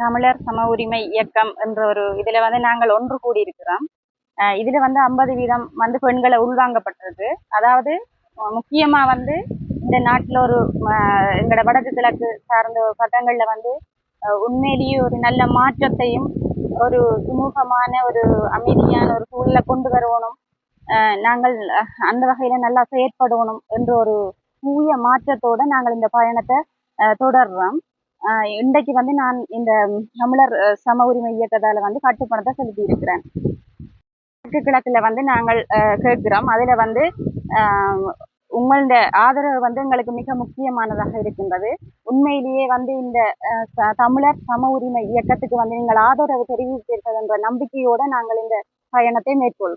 தமிழர் சம உரிமை இயக்கம் என்ற ஒரு இதுல வந்து நாங்கள் ஒன்று கூடி இருக்கிறோம் இதுல வந்து ஐம்பது வீதம் வந்து பெண்களை உள்வாங்கப்பட்டிருக்கு அதாவது முக்கியமா வந்து இந்த நாட்டில் ஒரு எங்களோட வடக்கு கிழக்கு சார்ந்த பட்டங்கள்ல வந்து உண்மையிலேயே ஒரு நல்ல மாற்றத்தையும் ஒரு சுமூகமான ஒரு அமைதியான ஒரு சூழலை கொண்டு வரணும் அஹ் நாங்கள் அந்த வகையில் நல்லா செயற்படணும் என்ற ஒரு தூய மாற்றத்தோட நாங்கள் இந்த பயணத்தை அஹ் தொடர்றோம். இன்றைக்கு வந்து நான் இந்த தமிழர் சம உரிமை இயக்கத்தால் வந்து கட்டுப்பணத்தை செலுத்தி இருக்கிறேன் தெற்கு கிழக்கில் வந்து நாங்கள் கேட்கிறோம். அதில் வந்து உங்களுடைய உங்களோட ஆதரவு வந்து எங்களுக்கு மிக முக்கியமானதாக இருக்கின்றது. உண்மையிலேயே வந்து இந்த ச- தமிழர் சம உரிமை இயக்கத்துக்கு வந்து நீங்கள் ஆதரவு தெரிவிப்பீர்கள் என்ற நம்பிக்கையோடு நாங்கள் இந்த பயணத்தை மேற்கொள்கிறோம்.